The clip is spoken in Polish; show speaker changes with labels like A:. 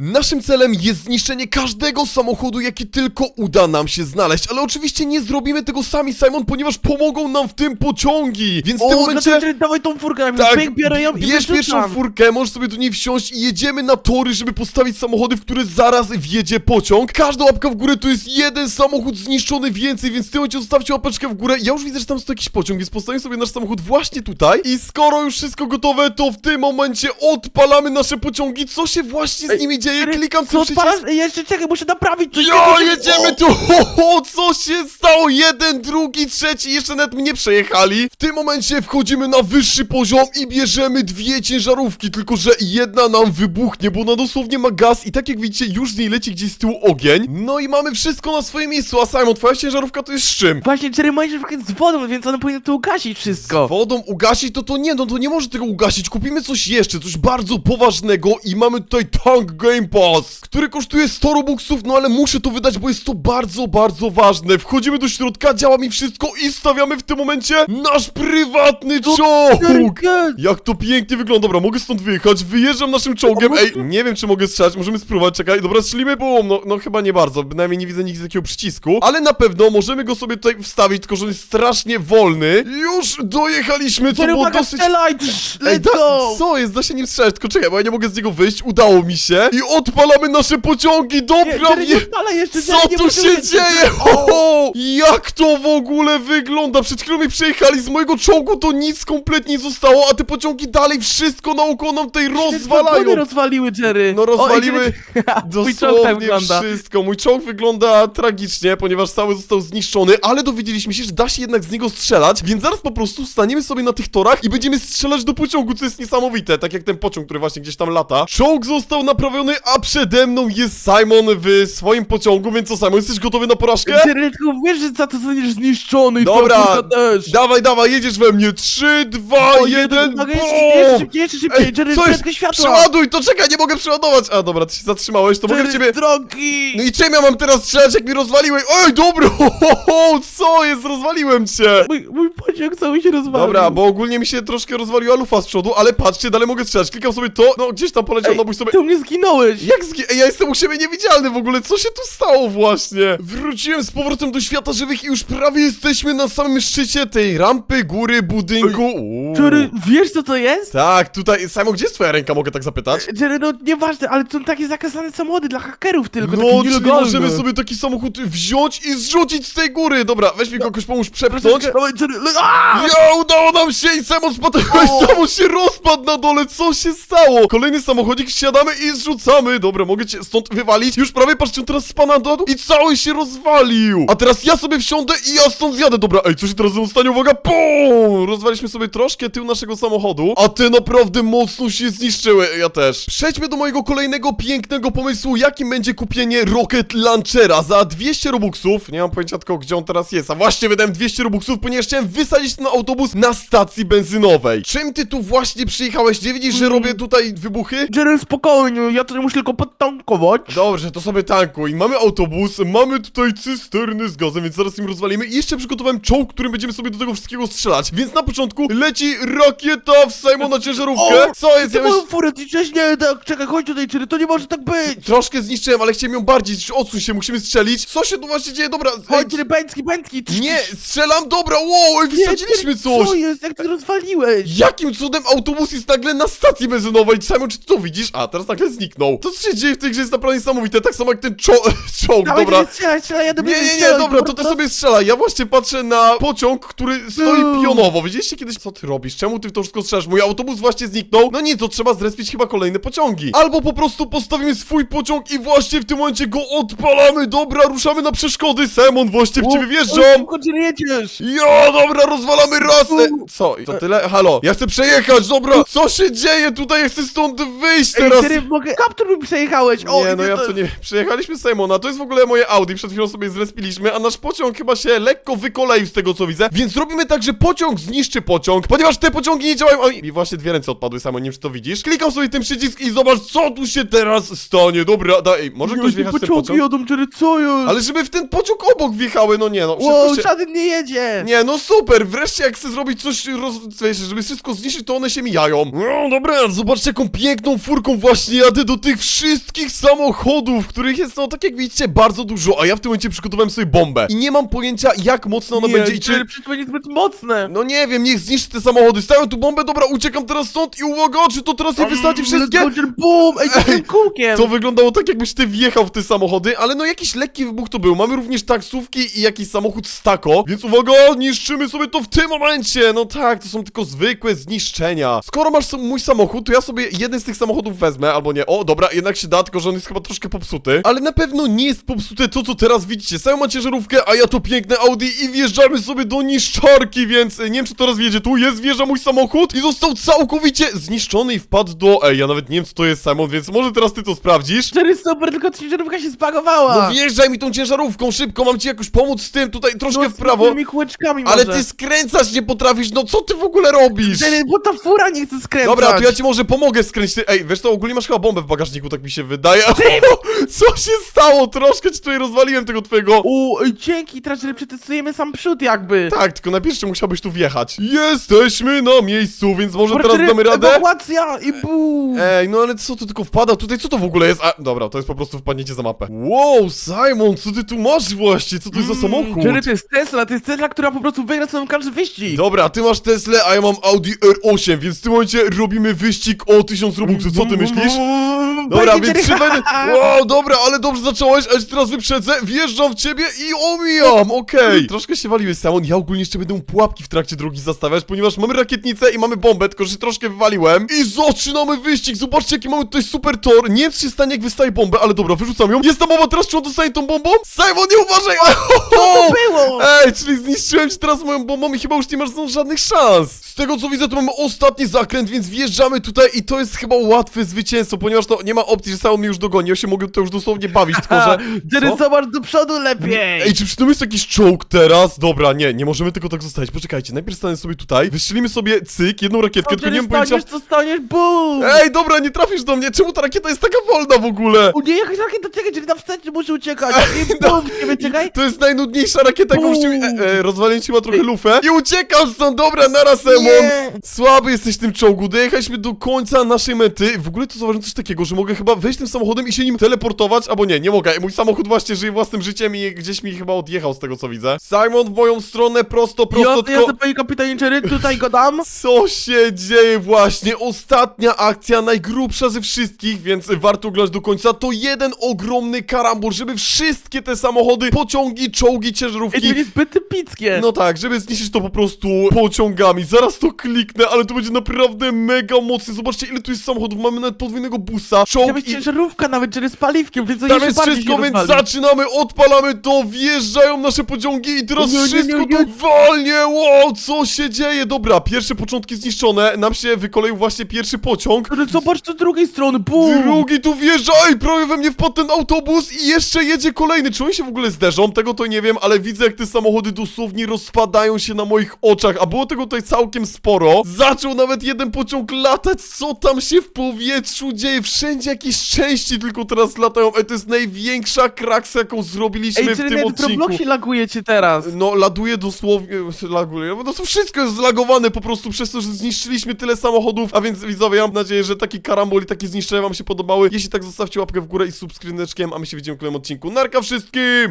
A: Naszym celem jest zniszczenie każdego samochodu, jaki tylko uda nam się znaleźć, ale oczywiście nie zrobimy tego sami, Simon, ponieważ pomogą nam w tym pociągi, więc w tym
B: O,
A: momencie...
B: dlatego dawaj tą furkę,
A: Tak,
B: tak, biorę ją i
A: bierz
B: wyrzucam.
A: pierwszą furkę, możesz sobie do niej wsiąść i jedziemy na tory, żeby postawić samochody, w które zaraz wjedzie pociąg. Każda łapka w górę to jest jeden samochód zniszczony więcej, więc w tym momencie zostawcie łapeczkę w górę. Ja już widzę, że tam jest jakiś pociąg, więc postawimy sobie nasz samochód właśnie tutaj. I skoro już wszystko gotowe, to w tym momencie odpalamy nasze pociągi. Co się właśnie z
B: Ej,
A: nimi dzieje? Klikam
B: Co
A: przycisk.
B: Ej, Jeszcze czekaj, muszę naprawić coś.
A: Jo, jedziemy
B: o,
A: tu! Ho, ho, co się stało? Jeden, drugi, trzeci, jeszcze nawet mnie przejechali. W tym momencie wchodzimy na wyższy poziom i bierzemy dwie ciężarówki, tylko że jedna nam wybuchnie, bo ona dosłownie ma gaz i tak jak widzicie, już z niej leci gdzieś z tyłu ogień. No i mamy wszystko na swoim miejscu, a Simon, twoja ciężarówka to jest z czym?
B: Właśnie, Jerry, moja rzeczka z wodą, więc ona powinna to ugasić wszystko.
A: Wodą ugasić, to to nie, no to nie może tego ugasić. Kupimy coś jeszcze, coś bardzo poważnego i mamy tutaj Tank Game Pass, który kosztuje 100 robuxów, no ale muszę to wydać, bo jest to bardzo, bardzo ważne. Wchodzimy do środka, działa mi wszystko i stawiamy w tym momencie nasz prywatny czołg!
B: Jerry,
A: Jak to pięknie wygląda, dobra, mogę stąd wyjechać, wyjeżdżam naszym czołgiem, ej, nie wiem czy mogę strzelać, możemy spróbować, czekaj, dobra, strzelimy, bo no, no chyba nie bardzo, bynajmniej nie widzę nigdzie takiego przycisku, ale na pewno możemy go sobie tutaj wstawić, tylko że on jest strasznie wolny. Już dojechaliśmy, co było dosyć...
B: strzelaj! Psz,
A: Ej,
B: Let's
A: da,
B: go!
A: co jest? Da się nim strzelać, tylko czekaj, bo ja nie mogę z niego wyjść, udało mi się. I odpalamy nasze pociągi,
B: Nie,
A: dobra,
B: nie odpalaj jeszcze,
A: Co
B: Jerry, nie
A: tu się dzieje? O, jak to w ogóle wygląda? Przed chwilą mi przejechali z mojego czołgu, to nic kompletnie nie zostało, a te pociągi dalej wszystko naokoło nam tutaj
B: Wagony
A: rozwalają.
B: rozwaliły, Jerry.
A: No
B: O,
A: rozwaliły
B: Jerry, Mój czołg tak
A: dosłownie
B: wygląda.
A: wszystko. Mój czołg wygląda tragicznie, ponieważ cały został zniszczony, ale dowiedzieliśmy się, że da się jednak z niego strzelać, więc zaraz po prostu staniemy sobie na tych torach i będziemy strzelać do pociągu, co jest niesamowite, tak jak ten pociąg, który właśnie gdzieś tam lata. Czołg został naprawiony, a przede mną jest Simon w swoim pociągu, więc co Simon, jesteś gotowy na porażkę?
B: Jerry, tylko wiesz, że za to zostaniesz zniszczony i
A: Dobra,
B: twoja też.
A: Dawaj, dawaj, jedziesz we mnie. Trzy, dwa,
B: O,
A: jeden,
B: uwaga,
A: bo!
B: jeszcze szybciej, jeszcze szybciej,
A: Ej,
B: Jerry,
A: co jest?
B: prędkość światła.
A: Przeładuj, to czekaj, nie mogę przeładować. A dobra, ty się zatrzymałeś, to mogę w
B: Jerry,
A: ciebie...
B: drogi!
A: No i czym ja mam teraz strzelać, jak mi rozwaliłeś? Oj, dobra, ho, ho, ho, co jest, rozwaliłem cię.
B: Mój, mój pociąg cały się rozwalił.
A: Dobra, bo ogólnie mi się troszkę rozwaliła lufa z przodu, ale patrzcie, dalej mogę strzelać. Klikam sobie to, no gdzieś tam poleciał,
B: Ej,
A: no bój sobie...
B: ty u mnie zginąłeś.
A: Jak zgi... Ej, ja jestem u siebie niewidzialny w ogóle, co się tu stało właśnie? Wróciłem z powrotem do świata żywych i już prawie jesteśmy na samym szczycie tej rampy, góry, budynku. Uuu.
B: Jerry, wiesz co to jest?
A: Tak, tutaj, Simon, gdzie jest twoja ręka, mogę tak zapytać?
B: Jerry, no nieważne, ale to są takie zakazane samochody dla hakerów tylko,
A: No, czyli
B: nielegalne.
A: możemy sobie taki samochód wziąć i zrzucić z tej góry. Dobra, weź mi kogoś pomóż przepchnąć.
B: Troszeczkę- Dawaj, Jerry, le-!
A: Ja, udało nam się i Simon spadł,
B: O!
A: Się rozpadł na dole, co się stało? Kolejny samochodzik, wsiadamy i zrzucamy. Dobra, mogę cię stąd wywalić. Już prawie, patrzcie, teraz spada na dół i cały się rozwalił. A teraz ja sobie wsiądę i ja stąd zjadę. Dobra, ej, co się teraz stanie? Uwaga, pum! Rozwaliśmy sobie troszkę tył naszego samochodu, a te naprawdę mocno się zniszczyły. Ja też. Przejdźmy do mojego kolejnego pięknego pomysłu, jakim będzie kupienie Rocket Launchera za 200 robuxów. Nie mam pojęcia tylko, gdzie on teraz jest. A właśnie wydałem 200 robuxów, ponieważ chciałem wysadzić ten autobus na stacji benzynowej. Czym ty tu właśnie przyjechałeś? Nie widzisz, że
B: Mm.
A: robię tutaj wybuchy?
B: Jerry, spokojnie, ja to muszę tylko podtankować.
A: Dobrze, to sobie tankuj. Mamy autobus, mamy tutaj cysterny z gazem, więc zaraz im rozwalimy. I jeszcze przygotowałem czołg, którym będziemy sobie do tego wszystkiego strzelać. Więc na początku leci rakieta w Simona ciężarówkę.
B: O,
A: Co jest?
B: Ty
A: Ja myśl...
B: moją furę, ty wcześniej, tak, czekaj, chodź tutaj, Jerry, to nie może tak być.
A: Troszkę zniszczyłem, ale chciałem ją bardziej. Odsuń się, musimy strzelić. Co się tu właśnie dzieje? Dobra, ej,
B: Chodź, Jerry, bęcki, bęcki. trz,
A: nie,
B: trz.
A: strzelam, dobra, wow, ej,
B: Nie,
A: wysadziliśmy coś.
B: Co jest, jak ty rozwaliłeś?
A: Jakim cudem autobus jest nagle na stacji benzynowej? Simon, czy ty to widzisz? A, teraz nagle zniknął. To, co się dzieje w tej grze jest naprawdę niesamowite, tak samo jak ten czo czołg,
B: Dawaj,
A: dobra.
B: Jerry, strzelaj, strzelaj, ja do
A: Nie,
B: mnie
A: nie, nie, dobra, to ty sobie strzelaj. Ja właśnie patrzę na pociąg, który stoi pionowo. Widzieliście kiedyś, co ty robisz? Czemu ty w to wszystko strzelasz? Mój autobus właśnie zniknął. No nie, to trzeba zrespić chyba kolejne pociągi. Albo po prostu postawimy swój pociąg i właśnie w tym momencie go odpalamy. Dobra, ruszamy na przeszkody. Simon, właśnie w ciebie wjeżdżam.
B: Szybko, Jerry, jedziesz.
A: Jo, dobra, rozwalamy raz!
B: U.
A: co? To tyle? Halo, ja chcę przejechać, dobra! Co się dzieje tutaj? Ja chcę stąd wyjść
B: Ej,
A: teraz!
B: Jerry, mogę... Kaptur mi przejechałeś, o,
A: Nie, no ja w to nie... Przejechaliśmy Simona, to jest w ogóle moje Audi, przed chwilą sobie zrespiliśmy, a nasz pociąg chyba się lekko wykoleił z tego co widzę, więc robimy tak, że pociąg zniszczy pociąg, ponieważ te pociągi nie działają... Oj, mi właśnie dwie ręce odpadły, Simon, nie wiem czy to widzisz. Klikam sobie ten przycisk i zobacz, co tu się teraz stanie, dobra, daj, może ktoś wjechać w ten
B: pociągi
A: pociąg?
B: jadą, Jerry, co jest?
A: Ale żeby w ten pociąg obok wjechały, no nie no, wszystko
B: Wow,
A: się...
B: żaden nie jedzie.
A: Nie, no super, wreszcie jak chcę zrobić coś, roz... wiesz, żeby wszystko zniszczyć, to one się mijają. No dobra, zobaczcie jaką piękną furką właśnie jadę do tych wszystkich samochodów, których jest, no tak jak widzicie, bardzo dużo, a ja w tym momencie przygotowałem sobie bombę. I nie mam pojęcia, jak mocno ona będzie i czy...
B: Przecież to będzie zbyt mocne.
A: No nie wiem, niech zniszczy te samochody. Stają tu bombę, dobra, uciekam teraz stąd i uwaga, czy to teraz nie wysadzi wszystkie?
B: Boom! Ej, co tym kółkiem?
A: To wyglądało tak, jakbyś ty wjechał w te samochody, ale no jakiś lekki wybuch to był. Mamy również taksówki i jakiś samochód stako, więc uwaga, niszczymy sobie to w tym momencie. No tak, to są tylko zwykłe zniszczenia. Skoro masz mój samochód, to ja sobie jeden z tych samochodów wezmę, albo nie. O, dobra, jednak się da, tylko że on jest chyba troszkę popsuty. Ale na pewno nie jest popsute to, co teraz widzicie. Sam ma ciężarówkę, a ja to piękne Audi i wjeżdżamy sobie do niszczarki, więc e, nie wiem, czy teraz wjedzie. Tu jest, wjeżdża mój samochód i został całkowicie zniszczony i wpadł do... Ej, ja nawet nie wiem, co to jest, Simon, więc może teraz ty to sprawdzisz?
B: Jerry, super, tylko ta ciężarówka się zbagowała.
A: No wjeżdżaj mi tą ciężarówką, szybko, mam ci jakoś pomóc z tym, tutaj troszkę
B: No,
A: w
B: z
A: prawo.
B: tymi kółeczkami
A: Ale
B: może.
A: ty skręcać nie potrafisz, no co ty w ogóle robisz?
B: Bo ta fura nie chce skręcać.
A: Dobra, to ja ci może pomogę skręcić. Ty, ej, wiesz co, ogólnie masz chyba bombę w bagażniku, tak mi się wydaje. co się stało? Troszkę ci tutaj rozwaliłem tego twojego...
B: U, dzięki, teraz Jerry, przetestujemy sam przód jakby.
A: Tak, tylko najpierw jeszcze musiałbyś tu wjechać. Jesteśmy na miejscu, więc może teraz damy radę?
B: Ewakuacja i bum.
A: Ej, no ale co tu tylko wpada? Tutaj co to w ogóle jest? A, dobra, to jest po prostu wpadniecie za mapę. Wow, Simon, co ty tu masz właśnie? Co to jest za samochód?
B: Jerry, to jest Tesla, to jest Tesla, która po prostu wygra sobie każdy wyścig.
A: Dobra, ty masz Teslę, a ja mam Audi R8, więc w tym momencie robimy wyścig o 1000 robuxów. Co ty myślisz? Dobra, więc trzy będę... Wow, dobra, ale dobrze zacząłeś, a ja teraz wyprzedzę, wjeżdżam w ciebie i omijam, okej. Troszkę się waliłeś, Simon, ja ogólnie jeszcze będę pułapki w trakcie drogi zastawiać, ponieważ mamy rakietnicę i mamy bombę, tylko że się troszkę wywaliłem. I zaczynamy wyścig, zobaczcie jaki mamy tutaj super tor. Nie wiem co się stanie jak wystaje bombę, ale dobra, wyrzucam ją. Jest ta bomba, teraz czy on dostanie tą bombą? Simon, nie uważaj!
B: To było!
A: Ej, czyli zniszczyłem ci teraz moją bombą i chyba już nie masz żadnych szans. Z tego co widzę, to mamy ostatni zakręt, więc wjeżdżamy tutaj i to jest chyba łatwe zwycięstwo, ponieważ to nie ma opcji, że Simon mnie już dogoni. Ja się mogę tutaj już dosłownie bawić, tylko że...
B: Jerry, zobacz do przodu lepiej!
A: Ej, czy przy tym jest jakiś czołg teraz? Dobra, nie, nie możemy tylko tak zostawić. Poczekajcie, najpierw stanę sobie tutaj, wystrzelimy sobie cyk, jedną rakietkę,
B: Co,
A: tylko nie mam pojęcia...
B: staniesz, to staniesz, bum!
A: Ej, dobra, nie trafisz do mnie, czemu ta rakieta jest taka wolna w ogóle?
B: O nie, jakaś rakieta, czekaj, Jerry, na wstępie muszę uciekać! I
A: no.
B: bum, nie czekaj!
A: To jest najnudniejsza rakieta, jaką wrzuciłem. E, e, ci ma trochę lufę. I uciekam stąd, dobra, nara Semon. Słaby jesteś tym czołgu, dojechaliśmy do końca naszej mety. W ogóle to zauważyłem coś takiego, że mogę chyba wejść tym samochodem i się nim teleportować, albo nie, nie mogę. Mój samochód właśnie żyje własnym życiem i gdzieś mi chyba odjechał z tego co widzę. Simon w moją stronę, prosto, prosto,
B: Jasne,
A: tylko...
B: jasne, panie kapitanie Jerry, tutaj go dam!
A: Co się dzieje właśnie? Ostatnia akcja, najgrubsza ze wszystkich, więc warto oglądać do końca. To jeden ogromny karambol, żeby wszystkie te samochody, pociągi, czołgi,
B: Ej, to
A: ciężarówki
B: będzie zbyt epickie!
A: no tak, żeby zniszczyć to po prostu pociągami. Zaraz to kliknę, ale to będzie naprawdę mega mocne. Zobaczcie, ile tu jest samochodów. Mamy nawet podwójnego busa, czołg
B: jest
A: i...
B: ciężarówka nawet, Jerry, z paliwkiem, więc to
A: Tam
B: jeszcze
A: jest
B: bardziej
A: wszystko,
B: się
A: więc
B: rozwali.
A: zaczynamy, odpalamy to, wjeżdżają nasze pociągi i teraz
B: Nie, nie, nie,
A: wszystko
B: nie.
A: tu walnie, wow, co się dzieje? Dobra, pierwsze początki zniszczone, nam się wykoleił właśnie pierwszy pociąg.
B: Jerry, zobacz z drugiej strony, bum!
A: Drugi tu wjeżdża, ej, prawie we mnie wpadł ten autobus i jeszcze jedzie kolejny. Czy oni się w ogóle zderzą? Tego to nie wiem, ale widzę jak te samochody dosłownie rozpadają się na moich oczach, a było tego tutaj całkiem sporo. Zaczął nawet jeden pociąg latać, co tam się w powietrzu dzieje? Wszędzie jakieś części tylko teraz latają. Ej, to jest największa kraksa, jaką zrobiliśmy
B: Ej,
A: w tym odcinku.
B: Robloxie laguje cię teraz!
A: No, laduje dosłownie, laguje, no to wszystko jest zlagowane po prostu przez to, że zniszczyliśmy tyle samochodów, a więc widzowie, ja mam nadzieję, że taki karambol i takie zniszczenia wam się podobały. Jeśli tak, zostawcie łapkę w górę i subskryneczkiem, a my się widzimy w kolejnym odcinku. Narka wszystkim!